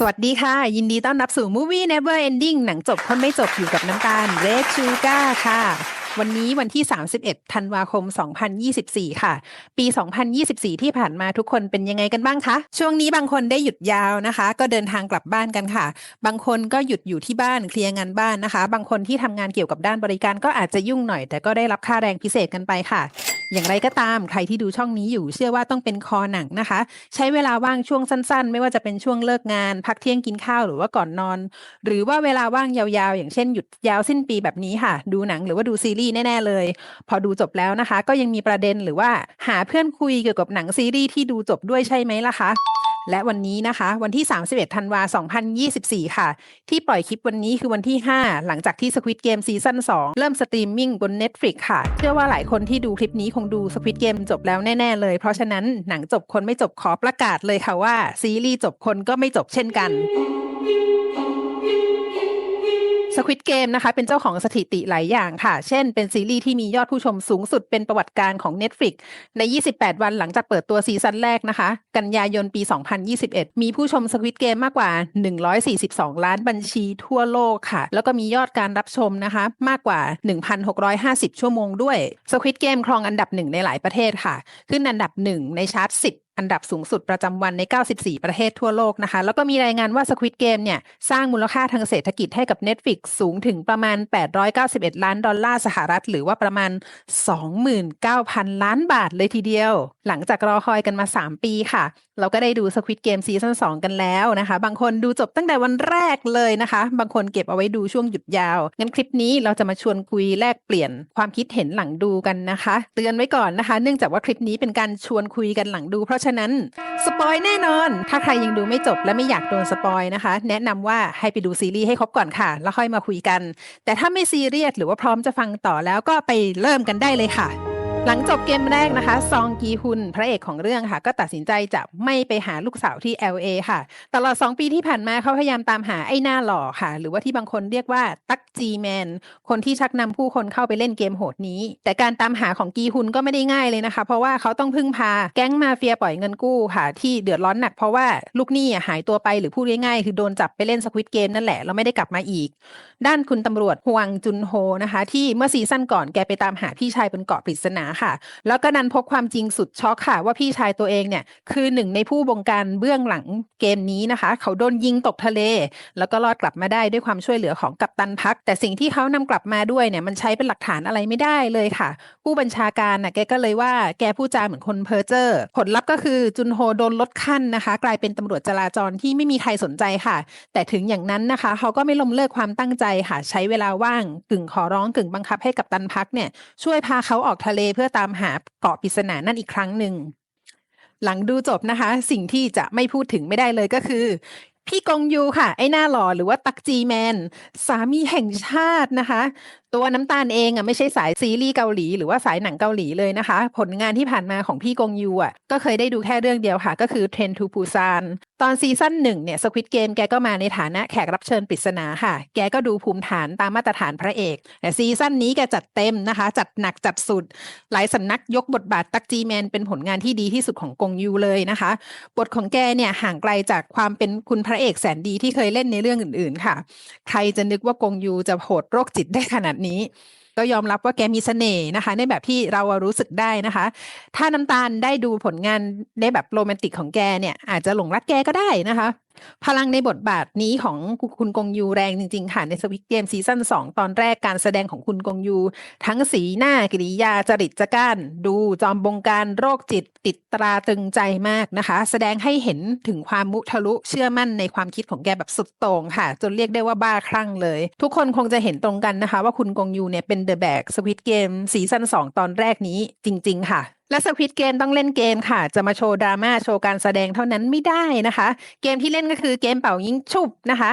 สวัสดีค่ะ ยินดีต้อนรับสู่ Movie Never Ending หนังจบคนไม่จบอยู่กับน้ำตาล Red Sugar ค่ะ วันนี้วันที่ 31 ธันวาคม 2024 ค่ะ ปี 2024 ที่ผ่านมาทุกคนเป็นยังไงกันบ้างคะ ช่วงนี้บางคนได้หยุดยาวนะคะ ก็เดินทางกลับบ้านกันค่ะ บางคนก็หยุดอยู่ที่บ้านเคลียร์งานบ้านนะคะ บางคนที่ทำงานเกี่ยวกับด้านบริการก็อาจจะยุ่งหน่อย แต่ก็ได้รับค่าแรงพิเศษกันไปค่ะ อย่างไรก็ตามใครที่ดูช่องนี้อยู่เชื่อว่าต้องเป็นคอหนังนะคะ ใช้เวลาว่างช่วงสั้นๆ ไม่ว่าจะเป็นช่วงเลิกงาน พักเที่ยงกินข้าวหรือว่าก่อนนอน หรือว่าเวลาว่างยาวๆ อย่างเช่นหยุดยาวสิ้นปีแบบนี้ค่ะ ดูหนังหรือว่าดูซีรีส์แน่ๆเลย พอดูจบแล้วนะคะ ก็ยังมีประเด็นหรือว่าหาเพื่อนคุยเกี่ยวกับหนังซีรีส์ที่ดูจบด้วยใช่ไหมล่ะคะ และวันนี้นะคะ วันที่ 31 ธันวา 2024 ค่ะ ที่ปล่อยคลิปวันนี้คือวันที่ 5 หลังจากที่ Squid Game ซีซั่น2 เริ่มสตรีมมิ่งบน Netflix ค่ะ เชื่อว่าหลายคนที่ดูคลิปนี้คงดู Squid Game จบแล้วแน่ ๆ เลย เพราะฉะนั้นหนังจบคนไม่จบขอประกาศเลยค่ะว่า ซีรีส์จบคนก็ไม่จบเช่นกัน Squid Game นะคะ เป็นเจ้าของสถิติหลายอย่างค่ะ เช่น เป็นซีรีส์ที่มียอดผู้ชมสูงสุดเป็นประวัติการของ Netflix ใน 28 วันหลังจากเปิดตัวซีซั่นแรกนะคะ กันยายนปี 2021 มีผู้ชม Squid Game มากกว่า 142 ล้านบัญชีทั่วโลกค่ะ แล้วก็มียอดการรับชมนะคะ มากกว่า 1,650 ชั่วโมงด้วย Squid Game ครองอันดับหนึ่งในหลายประเทศค่ะ ขึ้นอันดับหนึ่งในชาร์ต10 อันดับสูงสุดประจำวันใน 94 ประเทศทั่วโลกนะคะ แล้วก็มีรายงานว่า Squid Game เนี่ย สร้างมูลค่าทางเศรษฐกิจให้กับ Netflix สูงถึงประมาณ 891 ล้านดอลลาร์สหรัฐ หรือว่าประมาณ 29,000 ล้านบาทเลยทีเดียว หลังจากรอคอยกันมา 3 ปีค่ะ เราก็ได้ดู Squid Game ซีซั่น2 กันแล้วนะคะ บางคนดูจบตั้งแต่วันแรกเลยนะคะ บางคนเก็บเอาไว้ดูช่วงหยุดยาว งั้นคลิปนี้เราจะมาชวนคุยแลกเปลี่ยนความคิดเห็นหลังดูกันนะคะ เตือนไว้ก่อนนะคะ เนื่องจากว่าคลิปนี้เป็นการชวนคุยกันหลังดูเพราะะนั้นสปอยแน่นอน ถ้าใครยังดูไม่จบและไม่อยากโดนสปอยนะคะ แนะนำว่าให้ไปดูซีรีส์ให้ครบก่อนค่ะ แล้วค่อยมาคุยกัน แต่ถ้าไม่ซีเรียสหรือว่าพร้อมจะฟังต่อแล้วก็ไปเริ่มกันได้เลยค่ะ หลังจบเกมแรกนะคะ ซองกีฮุนพระเอกของเรื่องค่ะ ก็ตัดสินใจจะไม่ไปหาลูกสาวที่ LA ค่ะ ตลอด 2 ปีที่ผ่านมาเขาพยายามตามหาไอ้หน้าหล่อค่ะ หรือว่าที่บางคนเรียกว่าตักจีแมนคนที่ชักนำผู้คนเข้าไปเล่นเกมโหดนี้ แต่การตามหาของกีฮุนก็ไม่ได้ง่ายเลยนะคะ เพราะว่าเขาต้องพึ่งพาแก๊งมาเฟียปล่อยเงินกู้ค่ะ ที่เดือดร้อนหนักเพราะว่าลูกหนี้อะหายตัวไปหรือพูดง่ายๆคือโดนจับไปเล่นสควิตเกมนั่นแหละแล้วไม่ได้กลับมาอีก ด้านคุณตำรวจฮวงจุนโฮนะคะ ที่เมื่อซีซั่นก่อนแกไปตามหาพี่ชายบนเกาะปริศนาค่ะ แล้วก็นันพบความจริงสุดช็อกค่ะ ว่าพี่ชายตัวเองเนี่ย คือหนึ่งในผู้บงการเบื้องหลังเกมนี้นะคะ เขาโดนยิงตกทะเล แล้วก็รอดกลับมาได้ด้วยความช่วยเหลือของกัปตันพัก แต่สิ่งที่เขานำกลับมาด้วยเนี่ยมันใช้เป็นหลักฐานอะไรไม่ได้เลยค่ะ ผู้บัญชาการน่ะแกก็เลยว่าแกพูดจาเหมือนคนเพ้อเจ้อผลลัพธ์ก็คือจุนโฮโดนลดขั้นนะคะ กลายเป็นตำรวจจราจรที่ไม่มีใครสนใจค่ะ แต่ถึงอย่างนั้นนะคะ เขาก็ไม่ล้มเลิกความตั้งใจค่ะ ใช้เวลาว่างกึ่งขอร้องกึ่งบังคับให้กับตันพักเนี่ยช่วยพาเขาออกทะเลเพื่อตามหาเกาะปริศนานั่นอีกครั้งหนึ่ง หลังดูจบนะคะ สิ่งที่จะไม่พูดถึงไม่ได้เลยก็คือ พี่กงยูค่ะ ไอ้หน้าหล่อหรือว่าตักจีแมน สามีแห่งชาตินะคะ ตัวน้ำตาลเองอะไม่ใช่สายซีรีส์เกาหลี หรือว่าสายหนังเกาหลีเลยนะคะ ผลงานที่ผ่านมาของพี่กงยูอะก็เคยได้ดูแค่เรื่องเดียวค่ะ ก็คือ Train to Busan ตอนซีซั่นหนึ่งเนี่ยสควิตเกมแกก็มาในฐานะแขกรับเชิญปริศนาค่ะ แกก็ดูภูมิฐานตามมาตรฐานพระเอก แต่ซีซั่นนี้แกจัดเต็มนะคะ จัดหนักจัดสุด หลายสำนักยกบทบาทตักจีแมนเป็นผลงานที่ดีที่สุดของกงยูเลยนะคะ บทของแกเนี่ยห่างไกลจากความเป็นคุณพระเอกแสนดีที่เคยเล่นในเรื่องอื่นๆ ค่ะ ใครจะนึกว่ากงยูจะโหดโรคจิตได้ขนาดนี้ ก็ยอมรับว่าแกมีเสน่ห์นะคะ ในแบบที่เรารู้สึกได้นะคะ ถ้าน้ำตาลได้ดูผลงานในแบบโรแมนติกของแกเนี่ย อาจจะหลงรักแกก็ได้นะคะ พลังในบทบาทนี้ของคุณกงยูแรงจริง ๆ ค่ะ ในสวิตเกมซีซั่น2 ตอนแรกการแสดงของคุณกงยู ทั้งสีหน้ากิริยาจริตจักร้าน ดูจอมบงการโรคจิตติดตราตึงใจมากนะคะ แสดงให้เห็นถึงความมุทะลุเชื่อมั่นในความคิดของแกแบบสุดโต่งค่ะ จนเรียกได้ว่าบ้าคลั่งเลย ทุกคนคงจะเห็นตรงกันนะคะ ว่าคุณกงยูเนี่ยเป็นเดอะแบกสวิตเกมซีซั่น2 ตอนแรกนี้จริง ๆ ค่ะ และสควิตเกมต้องเล่นเกมค่ะ จะมาโชว์ดราม่าโชว์การแสดงเท่านั้นไม่ได้นะคะ เกมที่เล่นก็คือเกมเป่ายิงฉุบนะคะ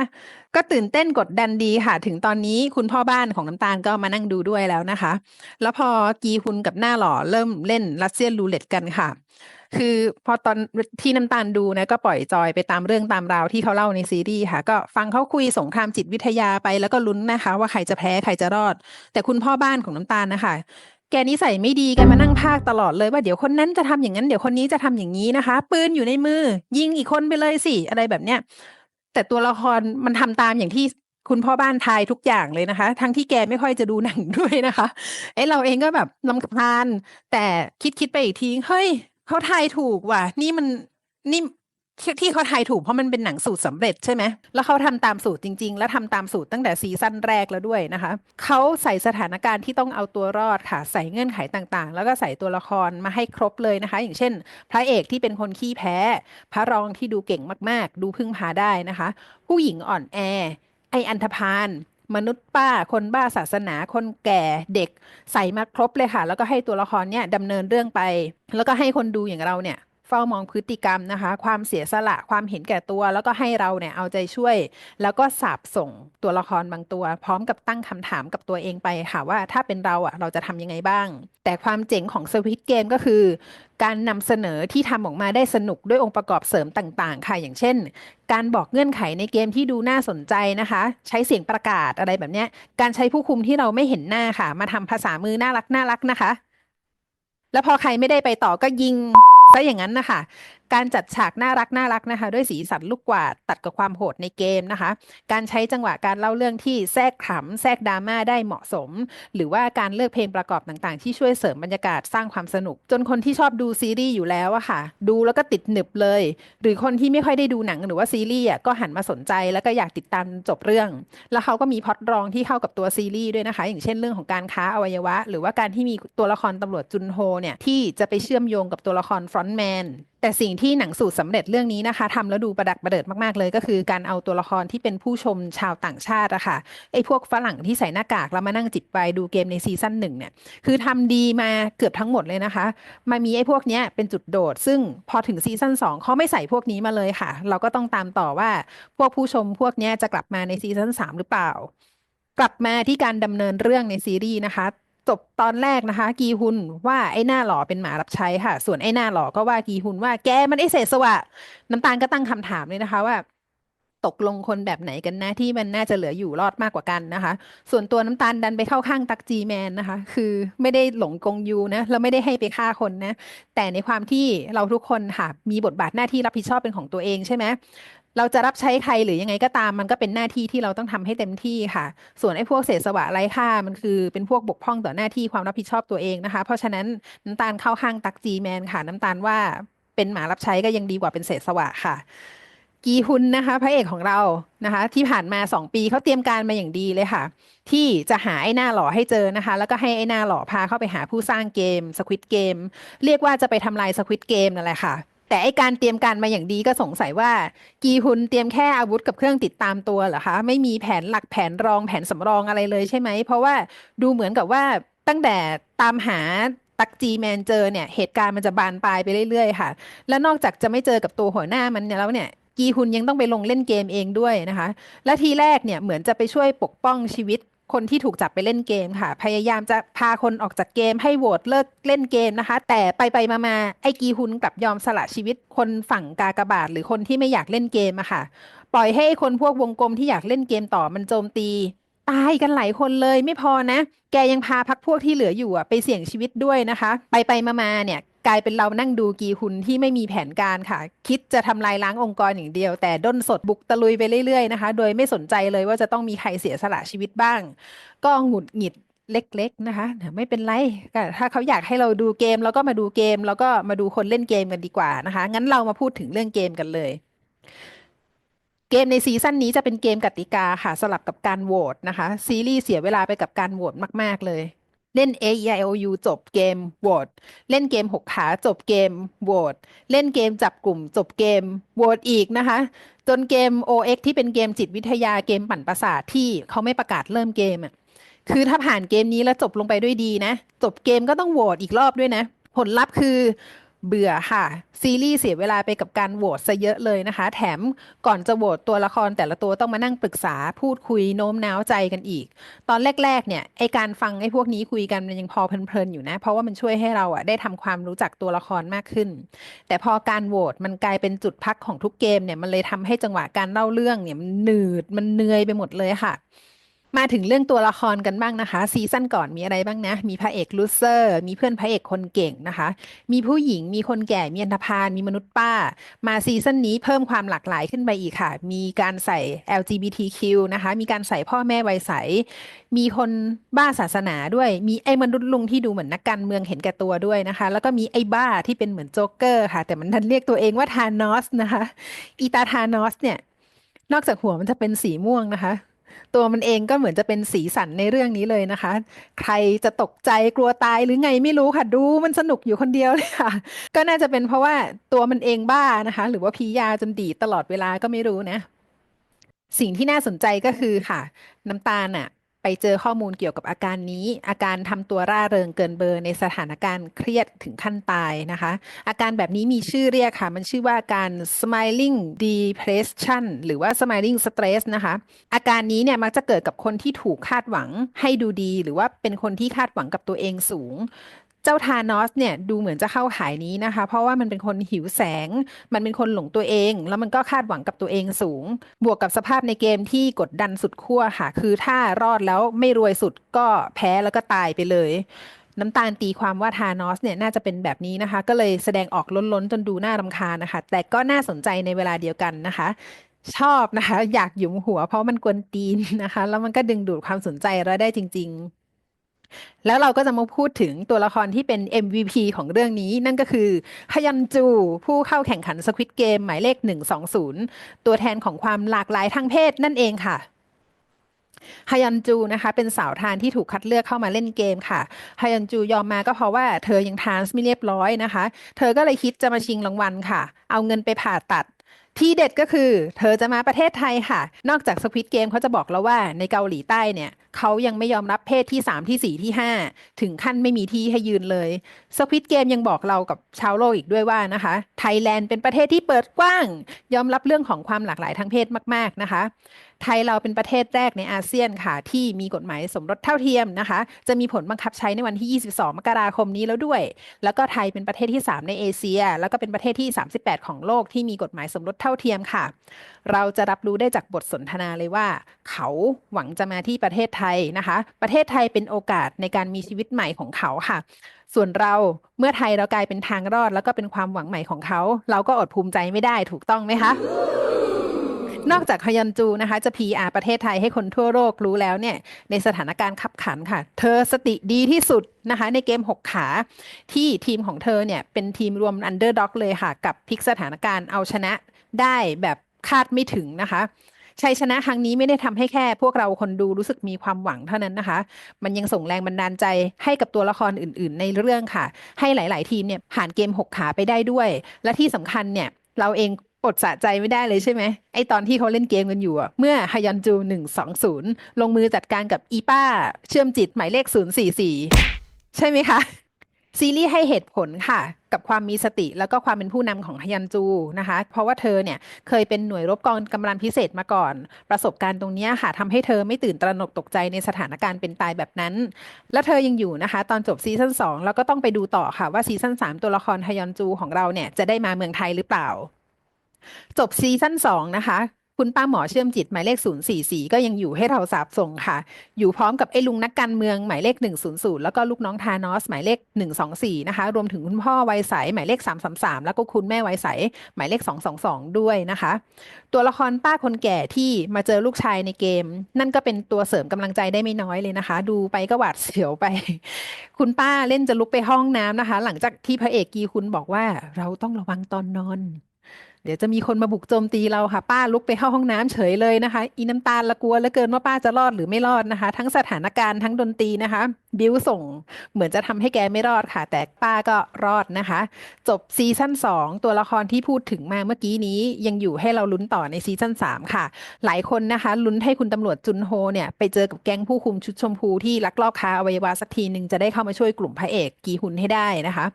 ก็ตื่นเต้นกดดันดีค่ะ ถึงตอนนี้คุณพ่อบ้านของน้ำตาลก็มานั่งดูด้วยแล้วนะคะ แล้วพอกีฮุนกับหน้าหล่อเริ่มเล่นรัสเซียนรูเล็ตกันค่ะ คือพอตอนที่น้ำตาลดูนะก็ปล่อยจอยไปตามเรื่องตามราวที่เขาเล่าในซีรีส์ค่ะ ก็ฟังเขาคุยสงครามจิตวิทยาไปแล้วก็ลุ้นนะคะ ว่าใครจะแพ้ใครจะรอด แต่คุณพ่อบ้านของน้ำตาลนะคะ แกนิสัยไม่ดีแกมานั่งพากตลอดเลยว่าเดี๋ยวคนนั้นจะทำอย่างนั้นเดี๋ยวคนนี้จะทำอย่างนี้นะคะ ปืนอยู่ในมือ ยิงอีกคนไปเลยสิอะไรแบบเนี้ยแต่ตัวละครมันทำตามอย่างที่คุณพ่อบ้านทายทุกอย่างเลยนะคะ ทั้งที่แกไม่ค่อยจะดูหนังด้วยนะคะไอเราเองก็แบบลำคาญแต่คิดคิดไปอีกทีเฮ้ยเขาทายถูกว่ะ นี่มันนี่ ที่เขาทายถูกเพราะมันเป็นหนังสูตรสำเร็จใช่ไหม แล้วเขาทำตามสูตรจริง ๆ และทำตามสูตรตั้งแต่ซีซั่นแรกแล้วด้วยนะคะ เขาใส่สถานการณ์ที่ต้องเอาตัวรอดค่ะ ใส่เงื่อนไขต่างๆ แล้วก็ใส่ตัวละครมาให้ครบเลยนะคะ อย่างเช่น พระเอกที่เป็นคนขี้แพ้ พระรองที่ดูเก่งมากๆ ดูพึ่งพาได้นะคะ ผู้หญิงอ่อนแอ ไออันธพาลมนุษย์ป้า คนบ้าศาสนา คนแก่เด็กใส่มาครบเลยค่ะ แล้วก็ให้ตัวละครเนี่ยดำเนินเรื่องไป แล้วก็ให้คนดูอย่างเราเนี่ย เฝ้ามองพฤติกรรมนะคะ ความเสียสละความเห็นแก่ตัว แล้วก็ให้เราเนี่ยเอาใจช่วย แล้วก็สาบส่งตัวละครบางตัว พร้อมกับตั้งคำถามกับตัวเองไปค่ะว่าถ้าเป็นเราอะเราจะทำยังไงบ้าง แต่ความเจ๋งของสวิตเกมก็คือ การนำเสนอที่ทำออกมาได้สนุกด้วยองค์ประกอบเสริมต่างๆ ค่ะ อย่างเช่น การบอกเงื่อนไขในเกมที่ดูน่าสนใจนะคะ ใช้เสียงประกาศอะไรแบบเนี้ย การใช้ผู้คุมที่เราไม่เห็นหน้าค่ะ มาทำภาษามือน่ารักน่ารักนะคะ แล้วพอใครไม่ได้ไปต่อก็ยิง ซะอย่างนั้นนะคะการจัดฉากน่ารักน่ารักนะคะ ด้วยสีสันลูกกวาดตัดกับความโหดในเกมนะคะ การใช้จังหวะการเล่าเรื่องที่แทรกขำแทรกดราม่าได้เหมาะสม หรือว่าการเลือกเพลงประกอบต่างๆ ที่ช่วยเสริมบรรยากาศสร้างความสนุก จนคนที่ชอบดูซีรีส์อยู่แล้วอะค่ะ ดูแล้วก็ติดหนึบเลย หรือคนที่ไม่ค่อยได้ดูหนังหรือว่าซีรีส์อะก็หันมาสนใจแล้วก็อยากติดตามจบเรื่อง แล้วเขาก็มีพอตรองที่เข้ากับตัวซีรีส์ด้วยนะคะ อย่างเช่นเรื่องของการค้าอวัยวะ หรือว่าการที่มีตัวละครตำรวจจุนโฮเนี่ยที่จะไปเชื่อมโยงกับตัวละครฟรอนต์แมน แต่สิ่งที่หนังสูตรสำเร็จเรื่องนี้นะคะทำแล้วดูประดักประเดิดมากๆเลย ก็คือการเอาตัวละครที่เป็นผู้ชมชาวต่างชาติอะค่ะไอ้พวกฝรั่งที่ใส่หน้ากากแล้วมานั่งจิบไวดูเกมในซีซั่นหนึ่งเนี่ยคือทำดีมาเกือบทั้งหมดเลยนะคะ มามีไอ้พวกเนี้ยเป็นจุดโดด ซึ่งพอถึงซีซั่น2เขาไม่ใส่พวกนี้มาเลยค่ะ เราก็ต้องตามต่อว่าพวกผู้ชมพวกเนี้ยจะกลับมาในซีซั่น3หรือเปล่า กลับมาที่การดำเนินเรื่องในซีรีส์นะคะ จบตอนแรกนะคะ กีฮุนว่าไอ้หน้าหล่อเป็นหมารับใช้ค่ะ ส่วนไอ้หน้าหล่อก็ว่ากีฮุนว่าแกมันไอ้เศษสวะน้ำตาลก็ตั้งคำถามเลยนะคะว่า ตกลงคนแบบไหนกันนะที่มันน่าจะเหลืออยู่รอดมากกว่ากันนะคะ ส่วนตัวน้ำตาลดันไปเข้าข้างตักจีแมนนะคะ คือไม่ได้หลงกงยูนะแล้วไม่ได้ให้ไปฆ่าคนนะ แต่ในความที่เราทุกคนค่ะมีบทบาทหน้าที่รับผิดชอบเป็นของตัวเองใช่ไหมเราจะรับใช้ใครหรือยังไงก็ตามมันก็เป็นหน้าที่ที่เราต้องทำให้เต็มที่ค่ะ ส่วนไอ้พวกเศษสวะไร้ค่ามันคือเป็นพวกบกพร่องต่อหน้าที่ความรับผิดชอบตัวเองนะคะ เพราะฉะนั้นน้ำตาลเข้าข้างตักจีแมนค่ะ น้ำตาลว่าเป็นหมารับใช้ก็ยังดีกว่าเป็นเศษสวะค่ะ กีฮุนนะคะ พระเอกของเรานะคะ ที่ผ่านมา 2 ปีเขาเตรียมการมาอย่างดีเลยค่ะ ที่จะหาไอ้หน้าหล่อให้เจอนะคะ แล้วก็ให้ไอ้หน้าหล่อพาเข้าไปหาผู้สร้างเกมสควิตเกมเรียกว่าจะไปทำลายสควิตเกมนั่นแหละค่ะแต่ไอการเตรียมการมาอย่างดีก็สงสัยว่า กีฮุนเตรียมแค่อาวุธกับเครื่องติดตามตัวเหรอคะไม่มีแผนหลักแผนรองแผนสำรองอะไรเลยใช่ไหม เพราะว่าดูเหมือนกับว่าตั้งแต่ตามหาตักจีแมนเจอเนี่ยเหตุการณ์มันจะบานปลายไปเรื่อยๆ ค่ะ แล้วนอกจากจะไม่เจอกับตัวหัวหน้ามันแล้วเนี่ย กีฮุนยังต้องไปลงเล่นเกมเองด้วยนะคะ และทีแรกเนี่ยเหมือนจะไปช่วยปกป้องชีวิตคนที่ถูกจับไปเล่นเกมค่ะ พยายามจะพาคนออกจากเกมให้โหวตเลิกเล่นเกมนะคะ แต่ไปไปมามาไอ้กีฮุนกลับยอมสละชีวิตคนฝั่งกากบาทหรือคนที่ไม่อยากเล่นเกมอะค่ะ ปล่อยให้คนพวกวงกลมที่อยากเล่นเกมต่อมันโจมตี ตายกันหลายคนเลยไม่พอนะ แกยังพาพักพวกที่เหลืออยู่อะไปเสี่ยงชีวิตด้วยนะคะ ไปไปมามาเนี่ย กลายเป็นเรานั่งดูกีฮุนที่ไม่มีแผนการค่ะ คิดจะทำลายล้างองค์กรอย่างเดียว แต่ด้นสดบุกตะลุยไปเรื่อยๆนะคะ โดยไม่สนใจเลยว่าจะต้องมีใครเสียสละชีวิตบ้าง ก็หงุดหงิดเล็กๆนะคะแต่ไม่เป็นไรถ้าเขาอยากให้เราดูเกมเราก็มาดูเกม แล้วก็มาดูคนเล่นเกมกันดีกว่านะคะ งั้นเรามาพูดถึงเรื่องเกมกันเลย เกมในซีซั่นนี้จะเป็นเกมกติกาค่ะสลับกับการโหวตนะคะ ซีรีส์เสียเวลาไปกับการโหวตมาก ๆ เลย เล่น A E I O U จบเกมโหวตเล่นเกมหกขาจบเกมโหวตเล่นเกมจับกลุ่มจบเกมโหวตอีกนะคะ จนเกม OX ที่เป็นเกมจิตวิทยาเกมปั่นประสาทที่เขาไม่ประกาศเริ่มเกมอะคือถ้าผ่านเกมนี้แล้วจบลงไปด้วยดีนะ จบเกมก็ต้องโหวตอีกรอบด้วยนะ ผลลัพธ์คือ เบื่อค่ะ ซีรีส์เสียเวลาไปกับการโหวตซะเยอะเลยนะคะ แถมก่อนจะโหวตตัวละครแต่ละตัวต้องมานั่งปรึกษาพูดคุยโน้มน้าวใจกันอีก ตอนแรก ๆ เนี่ยไอการฟังไอพวกนี้คุยกันมันยังพอเพลินๆอยู่นะ เพราะว่ามันช่วยให้เราอะได้ทำความรู้จักตัวละครมากขึ้น แต่พอการโหวตมันกลายเป็นจุดพักของทุกเกมเนี่ยมันเลยทำให้จังหวะการเล่าเรื่องเนี่ยมันหนืดมันเหนื่อยไปหมดเลยค่ะ มาถึงเรื่องตัวละครกันบ้างนะคะ ซีซั่นก่อนมีอะไรบ้างนะ มีพระเอกลูเซอร์ มีเพื่อนพระเอกคนเก่งนะคะ มีผู้หญิงมีคนแก่มีอันธพาลมีมนุษย์ป้า มาซีซั่นนี้เพิ่มความหลากหลายขึ้นไปอีกค่ะ มีการใส่ LGBTQ นะคะ มีการใส่พ่อแม่วัยใส มีคนบ้าศาสนาด้วย มีไอ้มนุษย์ลุงที่ดูเหมือนนักการเมืองเห็นแก่ตัวด้วยนะคะ แล้วก็มีไอ้บ้าที่เป็นเหมือนโจ๊กเกอร์ค่ะ แต่มันดันเรียกตัวเองว่าธานอสนะคะอีตาธานอสเนี่ยนอกจากหัวมันจะเป็นสีม่วงนะคะ ตัวมันเองก็เหมือนจะเป็นสีสันในเรื่องนี้เลยนะคะ ใครจะตกใจกลัวตายหรือไงไม่รู้ค่ะดูมันสนุกอยู่คนเดียวเลยค่ะ ก็น่าจะเป็นเพราะว่าตัวมันเองบ้านะคะ หรือว่าพียาจนดีตลอดเวลาก็ไม่รู้นะ สิ่งที่น่าสนใจก็คือค่ะ น้ำตาลน่ะ ไปเจอข้อมูลเกี่ยวกับอาการนี้ อาการทำตัวร่าเริงเกินเบอร์ในสถานการณ์เครียดถึงขั้นตายนะคะ อาการแบบนี้มีชื่อเรียกค่ะ มันชื่อว่าอาการ smiling depression หรือว่า smiling stress นะคะ อาการนี้เนี่ยมักจะเกิดกับคนที่ถูกคาดหวังให้ดูดี หรือว่าเป็นคนที่คาดหวังกับตัวเองสูง เจ้าทานอสเนี่ยดูเหมือนจะเข้าข่ายนี้นะคะ เพราะว่ามันเป็นคนหิวแสง มันเป็นคนหลงตัวเอง แล้วมันก็คาดหวังกับตัวเองสูง บวกกับสภาพในเกมที่กดดันสุดขั้วค่ะ คือถ้ารอดแล้วไม่รวยสุดก็แพ้แล้วก็ตายไปเลยน้ำตาลตีความว่าทานอสเนี่ยน่าจะเป็นแบบนี้นะคะ ก็เลยแสดงออกล้นๆ จนดูน่ารำคาญนะคะ แต่ก็น่าสนใจในเวลาเดียวกันนะคะ ชอบนะคะ อยากหยุมหัวเพราะมันกวนตีนนะคะ แล้วมันก็ดึงดูดความสนใจเราได้จริง ๆ แล้วเราก็จะมาพูดถึงตัวละครที่เป็น MVP ของเรื่องนี้ นั่นก็คือฮยันจู ผู้เข้าแข่งขัน Squid Game หมายเลข 120 ตัวแทนของความหลากหลายทางเพศนั่นเองค่ะฮยันจูนะคะเป็นสาวทานที่ถูกคัดเลือกเข้ามาเล่นเกมค่ะฮยันจูยอมมาก็เพราะว่าเธอยังทานส์ไม่เรียบร้อยนะคะ เธอก็เลยคิดจะมาชิงรางวัลค่ะ เอาเงินไปผ่าตัด ที่เด็ดก็คือ เธอจะมาประเทศไทยค่ะ นอกจากสควิตเกมเขาจะบอกแล้วว่าในเกาหลีใต้เนี่ยเขายังไม่ยอมรับเพศที่ 3 ที่ 4 ที่ 5 ถึงขั้นไม่มีที่ให้ยืนเลยสควิตเกมยังบอกเรากับชาวโลกอีกด้วยว่านะคะ ไทยแลนด์เป็นประเทศที่เปิดกว้าง ยอมรับเรื่องของความหลากหลายทางเพศมาก ๆ นะคะ ไทยเราเป็นประเทศแรกในอาเซียนค่ะ ที่มีกฎหมายสมรสเท่าเทียมนะคะ จะมีผลบังคับใช้ในวันที่ 22 มกราคมนี้แล้วด้วย แล้วก็ไทยเป็นประเทศที่ 3 ในเอเชีย แล้วก็เป็นประเทศที่ 38 ของโลกที่มีกฎหมายสมรสเท่าเทียมค่ะ เราจะรับรู้ได้จากบทสนทนาเลยว่า เขาหวังจะมาที่ประเทศไทยนะคะ ประเทศไทยเป็นโอกาสในการมีชีวิตใหม่ของเขาค่ะส่วนเราเมื่อไทยเรากลายเป็นทางรอด แล้วก็เป็นความหวังใหม่ของเขา เราก็อดภูมิใจไม่ได้ถูกต้องไหมคะ นอกจากฮยันจูนะคะจะ PR ประเทศไทยให้คนทั่วโลกรู้แล้วเนี่ยในสถานการณ์ขับขันค่ะ เธอสติดีที่สุดนะคะในเกม 6 ขาที่ทีมของเธอเนี่ยเป็นทีมรวมอันเดอร์ด็อกเลยค่ะ กับพลิกสถานการณ์เอาชนะได้แบบคาดไม่ถึงนะคะชัยชนะครั้งนี้ไม่ได้ทำให้แค่พวกเราคนดูรู้สึกมีความหวังเท่านั้นนะคะ มันยังส่งแรงบันดาลใจให้กับตัวละครอื่น ๆ ในเรื่องค่ะ ให้หลาย ๆ ทีมเนี่ยผ่านเกม 6 ขาไปได้ด้วย และที่สำคัญเนี่ยเราเอง อดสะใจไม่ได้เลยใช่ไหมไอตอนที่เขาเล่นเกมกันอยู่อะเมื่อฮยันจู120ลงมือจัดการกับอีป้า เชื่อมจิตหมายเลข044ใช่ไหมคะ ซีรีส์ให้เหตุผลค่ะ กับความมีสติแล้วก็ความเป็นผู้นำของฮยันจูนะคะ เพราะว่าเธอเนี่ยเคยเป็นหน่วยรบกองกำลังพิเศษมาก่อน ประสบการณ์ตรงนี้ค่ะทำให้เธอไม่ตื่นตระหนกตกใจในสถานการณ์เป็นตายแบบนั้น แล้วเธอยังอยู่นะคะ ตอนจบซีซั่น2แล้วก็ต้องไปดูต่อค่ะว่าซีซั่น3ตัวละครฮยอนจูของเราเนี่ยจะได้มาเมืองไทยหรือเปล่า จบซีซั่น2นะคะ คุณป้าหมอเชื่อมจิตหมายเลข 044 ก็ยังอยู่ให้เราสาบส่งค่ะ อยู่พร้อมกับไอ้ลุงนักการเมืองหมายเลข 100 แล้วก็ลูกน้องทานอส หมายเลข 124 นะคะ รวมถึงคุณพ่อไวยใสหมายเลข 333 แล้วก็คุณแม่ไวยใสหมายเลข 222 ด้วยนะคะ ตัวละครป้าคนแก่ที่มาเจอลูกชายในเกม นั่นก็เป็นตัวเสริมกำลังใจได้ไม่น้อยเลยนะคะ ดูไปก็หวาดเสียวไป คุณป้าเล่นจะลุกไปห้องน้ำนะคะ หลังจากที่พระเอกกีคุณบอกว่าเราต้องระวังตอนนอน เดี๋ยวจะมีคนมาบุกโจมตีเราค่ะ ป้าลุกไปเข้าห้องน้ำเฉยเลยนะคะ อีน้ำตาลละกลัวเหลือเกินว่าป้าจะรอดหรือไม่รอดนะคะ ทั้งสถานการณ์ทั้งดนตรีนะคะ บิวส่งเหมือนจะทำให้แกไม่รอดค่ะ แต่ป้าก็รอดนะคะ จบซีซั่น2 ตัวละครที่พูดถึงมาเมื่อกี้นี้ยังอยู่ให้เราลุ้นต่อในซีซั่น3 ค่ะ หลายคนนะคะ ลุ้นให้คุณตำรวจจุนโฮเนี่ย ไปเจอกับแก๊งผู้คุมชุดชมพูที่ลักลอบค้าอวัยวะสักทีหนึ่งจะได้เข้ามาช่วยกลุ่มพระเอกกีฮุนให้ได้นะคะ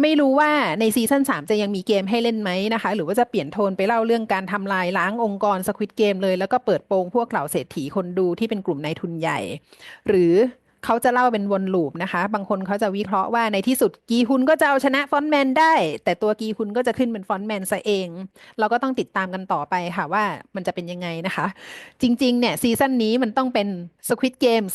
ไม่รู้ว่าในซีซั่น3 จะยังมีเกมให้เล่นไหมนะคะ หรือว่าจะเปลี่ยนโทนไปเล่าเรื่องการทำลายล้างองค์กรสควิตเกมเลย แล้วก็เปิดโปงพวกเหล่าเศรษฐีคนดูที่เป็นกลุ่มนายทุนใหญ่ หรือ เขาจะเล่าเป็นวนลูปนะคะ บางคนเขาจะวิเคราะห์ว่าในที่สุดกีฮุนก็จะเอาชนะฟอนแมนได้ แต่ตัวกีฮุนก็จะขึ้นเป็นฟอนแมนซะเอง เราก็ต้องติดตามกันต่อไปค่ะว่ามันจะเป็นยังไงนะคะ จริงๆเนี่ยซีซั่นนี้มันต้องเป็น Squid Game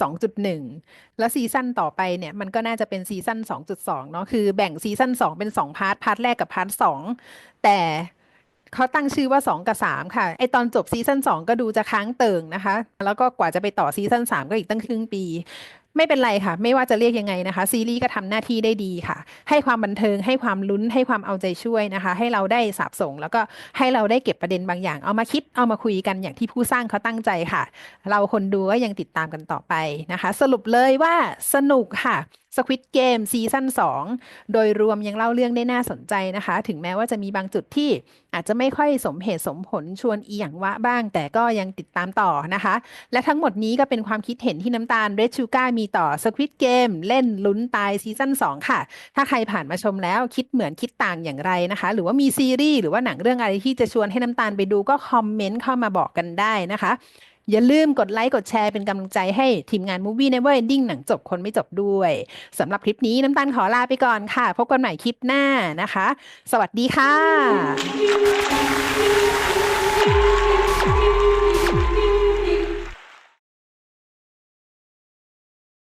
2.1 แล้วซีซั่นต่อไปเนี่ยมันก็น่าจะเป็นซีซั่น2.2เนาะคือแบ่งซีซั่น2 เป็น 2 พาร์ท พาร์ทแรกกับพาร์ท2แต่เขาตั้งชื่อว่า 2 กับ 3 ค่ะไอตอนจบซีซั่น2ก็ดูจะค้างเติ่งนะคะ แล้วก็กว่าจะไปต่อซีซั่น3 ก็อีกตั้งครึ่งปี ไม่เป็นไรค่ะ ไม่ว่าจะเรียกยังไงนะคะ ซีรีส์ก็ทำหน้าที่ได้ดีค่ะ ให้ความบันเทิงให้ความลุ้นให้ความเอาใจช่วยนะคะ ให้เราได้สาบส่ง แล้วก็ให้เราได้เก็บประเด็นบางอย่าง เอามาคิดเอามาคุยกันอย่างที่ผู้สร้างเขาตั้งใจค่ะ เราคนดูก็ยังติดตามกันต่อไปนะคะ สรุปเลยว่าสนุกค่ะ Squid Game ซีซั่น2 โดยรวมยังเล่าเรื่องได้น่าสนใจนะคะ ถึงแม้ว่าจะมีบางจุดที่อาจจะไม่ค่อยสมเหตุสมผลชวนอีหยังวะบ้าง แต่ก็ยังติดตามต่อนะคะ และทั้งหมดนี้ก็เป็นความคิดเห็นที่น้ำตาล Red Sugar มีต่อ Squid Game เล่นลุ้นตายซีซั่น2 ค่ะ ถ้าใครผ่านมาชมแล้วคิดเหมือนคิดต่างอย่างไรนะคะ หรือว่ามีซีรีส์หรือว่าหนังเรื่องอะไรที่จะชวนให้น้ำตาลไปดูก็คอมเมนต์เข้ามาบอกกันได้นะคะ อย่าลืมกดไลค์กดแชร์เป็นกำลังใจให้ทีมงาน Movie Never Ending หนังจบคนไม่จบด้วยสำหรับคลิปนี้น้ำตาลขอลาไปก่อนค่ะ พบกันใหม่คลิปหน้านะคะ สวัสดีค่ะ